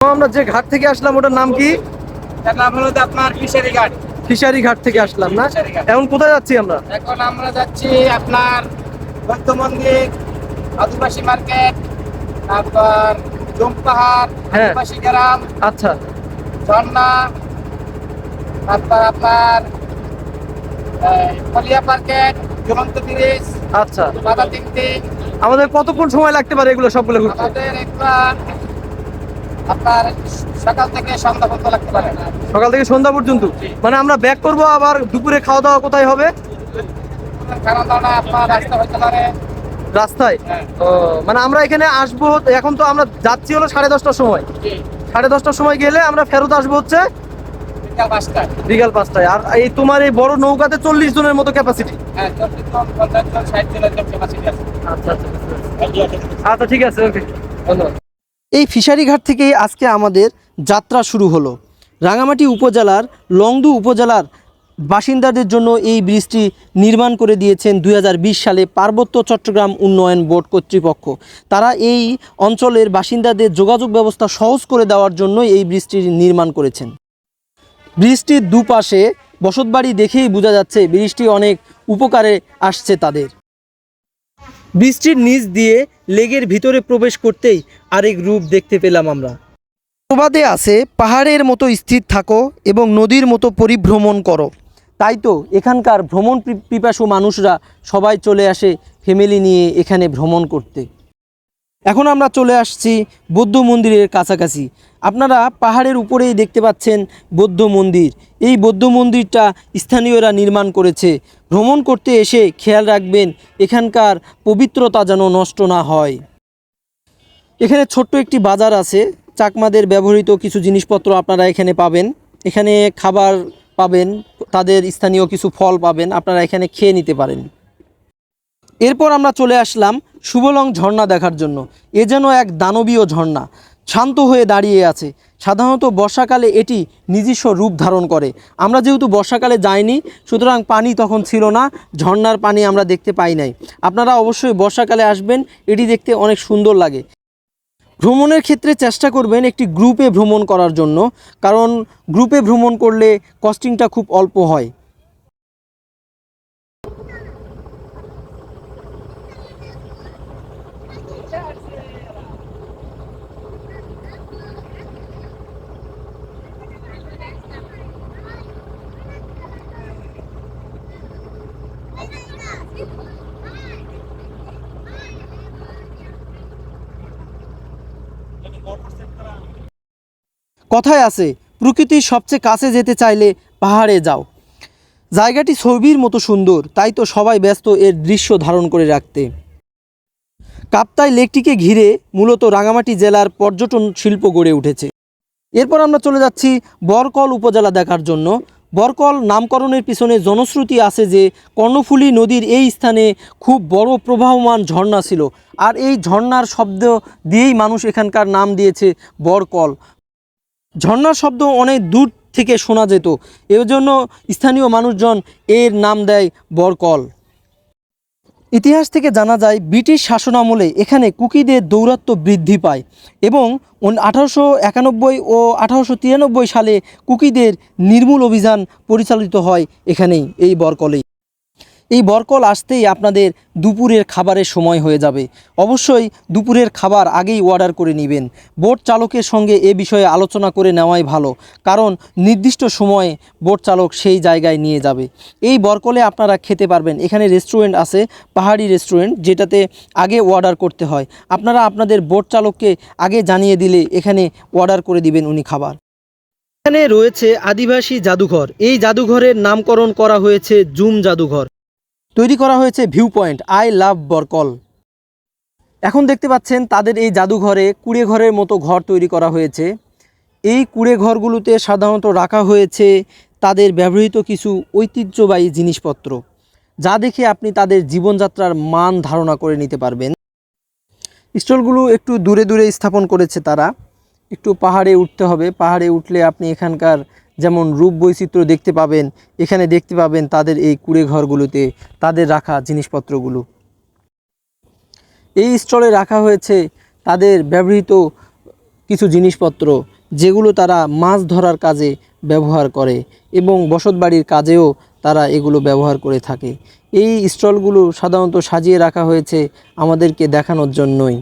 আমরা যে ঘাট থেকে আসলাম ওটার নাম কি? এটার নাম হলো আপনার ফিশারি ঘাট। ফিশারি ঘাট থেকে আসলাম না? এখন কোথায় যাচ্ছি আমরা? এখন আমরা যাচ্ছি আপনার বৌদ্ধ মন্দির আদিবাসী মার্কেট তারপর জম পাহাড় হ্যাঁ। আদিবাসী গ্রাম আচ্ছা। ঝর্ণা তারপর আপনার কলিয়া মার্কেট ব্রিজ আচ্ছা। বাধা তিনটি আমাদের কতক্ষণ সময় লাগতে পারে এগুলো সবগুলো ঘুরতে? আমাদের একটা আপনার সকাল থেকে সন্ধ্যা পর্যন্ত লাগতে পারে। সকাল থেকে সন্ধ্যা পর্যন্ত? মানে আমরা ব্যাক করব আবার দুপুরে খাওয়া দাওয়া কোথায় হবে? কারণ দাঁড়া আপনার রাস্তা হতে পারে। রাস্তায়? হ্যাঁ। ও মানে আমরা এখানে আসব এখন তো আমরা যাচ্ছি হলো সাড়ে দশটার সময়। সাড়ে দশটার সময় গেলে আমরা ফেরত আসব হচ্ছে বিকাল পাঁচটায়। আর এই তোমার এই বড় নৌকাতে চল্লিশ জনের মতো ক্যাপাসিটি ক্যাপাসিটি আছে। আচ্ছা। আচ্ছা ঠিক আছে ওকে। ধন্যবাদ। এই ফিশারি ঘাট থেকেই আজকে আমাদের যাত্রা শুরু হলো। রাঙামাটি উপজেলার, লংদু উপজেলার বাসিন্দাদের জন্য এই ব্রিজটি নির্মাণ করে দিয়েছেন দুই হাজার বিশ সালে পার্বত্য চট্টগ্রাম উন্নয়ন বোর্ড কর্তৃপক্ষ। তারা এই অঞ্চলের বাসিন্দাদের যোগাযোগ ব্যবস্থা সহজ করে দেওয়ার জন্য এই ব্রিজটি নির্মাণ করেছেন। ব্রিজটির দুপাশে বসতবাড়ি দেখেই বোঝা যাচ্ছে, ব্রিজটি অনেক উপকারে আসছে তাদের। বৃষ্টির নিচ দিয়ে লেগের ভিতরে প্রবেশ করতেই আরেক রূপ দেখতে পেলাম আমরা। প্রবাদে আছে, পাহাড়ের মতো স্থির থাকো এবং নদীর মতো পরিভ্রমণ করো। তাই তো এখানকার ভ্রমণ পিপাসু মানুষরা সবাই চলে আসে ফ্যামিলি নিয়ে এখানে ভ্রমণ করতে। এখন আমরা চলে আসছি বৌদ্ধ মন্দিরের কাছাকাছি। আপনারা পাহাড়ের উপরেই দেখতে পাচ্ছেন বৌদ্ধ মন্দির। এই বৌদ্ধ মন্দিরটা স্থানীয়রা নির্মাণ করেছে। ভ্রমণ করতে এসে খেয়াল রাখবেন, এখানকার পবিত্রতা যেন নষ্ট না হয়। এখানে ছোট্ট একটি বাজার আছে। চাকমাদের ব্যবহৃত কিছু জিনিসপত্র আপনারা এখানে পাবেন। এখানে খাবার পাবেন, তাদের স্থানীয় কিছু ফল পাবেন, আপনারা এখানে খেয়ে নিতে পারেন। এরপর আমরা চলে আসলাম শুভলং ঝর্ণা দেখার জন্য। এ যেন এক দানবীয় ঝর্ণা। শান্ত হয়ে দাঁড়িয়ে আছে। সাধারণত বর্ষাকালে এটি নিজস্ব রূপ ধারণ করে। আমরা যেহেতু বর্ষাকালে যাইনি, সুতরাং পানি তখন ছিল না, ঝর্ণার পানি আমরা দেখতে পাই নাই। আপনারা অবশ্যই বর্ষাকালে আসবেন, এটি দেখতে অনেক সুন্দর লাগে। ভ্রমণের ক্ষেত্রে চেষ্টা করবেন একটি গ্রুপে ভ্রমণ করার জন্য, কারণ গ্রুপে ভ্রমণ করলে কস্টিংটা খুব অল্প হয়। কথায় আছে, প্রকৃতির সবচেয়ে কাছে যেতে চাইলে পাহাড়ে যাও। জায়গাটি ছবির মতো সুন্দর, তাই তো সবাই ব্যস্ত এর দৃশ্য ধারণ করে রাখতে। কাপ্তাই লেকটিকে ঘিরে মূলত রাঙামাটি জেলার পর্যটন শিল্প গড়ে উঠেছে। এরপর আমরা চলে যাচ্ছি বরকল উপজেলা দেখার জন্য। বরকল নামকরণের পিছনে জনশ্রুতি আছে যে কর্ণফুলী নদীর এই স্থানে খুব বড় প্রবাহমান ঝর্ণা ছিল। আর এই ঝর্ণার শব্দ দিয়েই মানুষ এখানকার নাম দিয়েছে বরকল। ঝর্ণার শব্দ অনেক দূর থেকে শোনা যেত। এজন্য জন্য স্থানীয় মানুষজন এর নাম দেয় বরকল। ইতিহাস থেকে জানা যায়, ব্রিটিশ শাসনামলে এখানে কুকিদের দৌরাত্ম্য বৃদ্ধি পায় এবং আঠারোশো একানব্বই ও আঠারোশো তিরানব্বই সালে কুকিদের নির্মূল অভিযান পরিচালিত হয় এখানেই, এই বরকলেই। এই বরকল আসতেই আপনাদের দুপুরের খাবারের সময় হয়ে যাবে। অবশ্যই দুপুরের খাবার আগেই অর্ডার করে নেবেন। বোট চালকের সঙ্গে এ বিষয়ে আলোচনা করে নেওয়াই ভালো, কারণ নির্দিষ্ট সময়ে বোট চালক সেই জায়গায় নিয়ে যাবে। এই বরকলে আপনারা খেতে পারবেন। এখানে রেস্টুরেন্ট আছে, পাহাড়ি রেস্টুরেন্ট যেটাতে আগে অর্ডার করতে হয়। আপনারা আপনাদের বোট চালককে আগে জানিয়ে দিলে এখানে অর্ডার করে দিবেন উনি খাবার। এখানে রয়েছে আদিবাসী জাদুঘর। এই জাদুঘরের নামকরণ করা হয়েছে জুম জাদুঘর। তৈরি করা হয়েছে view point I love Barkal এখন দেখতে পাচ্ছেন তাদের এই জাদুঘরে কুড়ে ঘরের মতো ঘর তৈরি করা হয়েছে। এই কুড়ে ঘরগুলোতে সাধারণত রাখা হয়েছে তাদের ব্যবহৃত কিছু ঐতিহ্যবাহী জিনিসপত্র, যা দেখে আপনি তাদের জীবনযাত্রার মান ধারণা করে নিতে পারবেন। স্টলগুলো একটু দূরে দূরে স্থাপন করেছে তারা। একটু পাহাড়ে উঠতে হবে। পাহাড়ে উঠলে আপনি এখানকার যেমন রূপ বৈচিত্র্য দেখতে পাবেন, এখানে দেখতে পাবেন তাদের এই কুড়ে ঘরগুলোতে তাদের রাখা জিনিসপত্রগুলো। এই স্টলে রাখা হয়েছে তাদের ব্যবহৃত কিছু জিনিসপত্র, যেগুলো তারা মাছ ধরার কাজে ব্যবহার করে এবং বসতবাড়ির কাজেও তারা এগুলো ব্যবহার করে থাকে। এই স্টলগুলো সাধারণত সাজিয়ে রাখা হয়েছে আমাদেরকে দেখানোর জন্যই।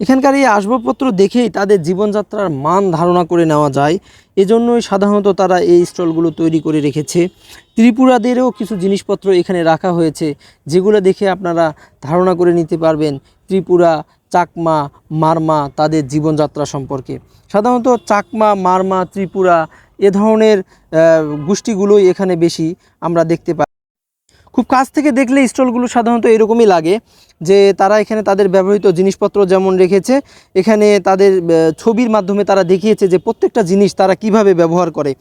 এখানকার এই আসবাবপত্র দেখেই তাদের জীবনযাত্রার মান ধারণা করে নেওয়া যায়। এজন্যই সাধারণত তারা এই স্টলগুলো তৈরি করে রেখেছে। ত্রিপুরাদেরও কিছু জিনিসপত্র এখানে রাখা হয়েছে, যেগুলো দেখে আপনারা ধারণা করে নিতে পারবেন ত্রিপুরা, চাকমা, মারমা তাদের জীবনযাত্রা সম্পর্কে। সাধারণত চাকমা, মারমা, ত্রিপুরা এ ধরনের গোষ্ঠীগুলোই এখানে বেশি আমরা দেখতে পাই। খুব কাছ থেকে দেখলে স্টলগুলো সাধারণত এরকমই লাগে যে তারা এখানে তাদের ব্যবহৃত জিনিসপত্র যেমন রেখেছে, এখানে তাদের ছবির মাধ্যমে তারা দেখিয়েছে যে প্রত্যেকটা জিনিস তারা কীভাবে ব্যবহার করে।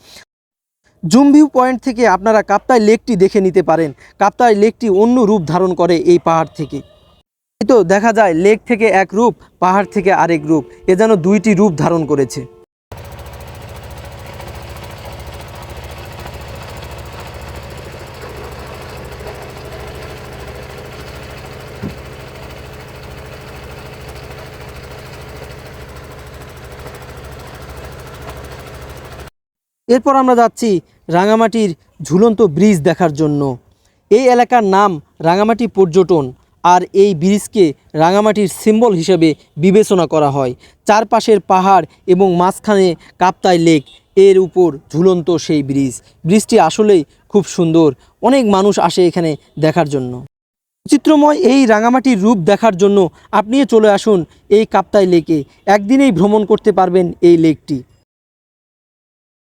জুম ভিউ পয়েন্ট থেকে আপনারা কাপ্তাই লেকটি দেখে নিতে পারেন। কাপ্তাই লেকটি অন্য রূপ ধারণ করে এই পাহাড় থেকে। তো দেখা যায়, লেক থেকে এক রূপ, পাহাড় থেকে আরেক রূপ। এ যেন দুইটি রূপ ধারণ করেছে। এরপর আমরা যাচ্ছি রাঙামাটির ঝুলন্ত ব্রিজ দেখার জন্য। এই এলাকার নাম রাঙামাটি পর্যটন, আর এই ব্রিজকে রাঙামাটির সিম্বল হিসেবে বিবেচনা করা হয়। চারপাশের পাহাড় এবং মাঝখানে কাপ্তাই লেক, এর উপর ঝুলন্ত সেই ব্রিজ। ব্রিজটি আসলেই খুব সুন্দর। অনেক মানুষ আসে এখানে দেখার জন্য। চিত্রময় এই রাঙামাটির রূপ দেখার জন্য আপনিও চলে আসুন এই কাপ্তাই লেকে। একদিনেই ভ্রমণ করতে পারবেন এই লেকটি।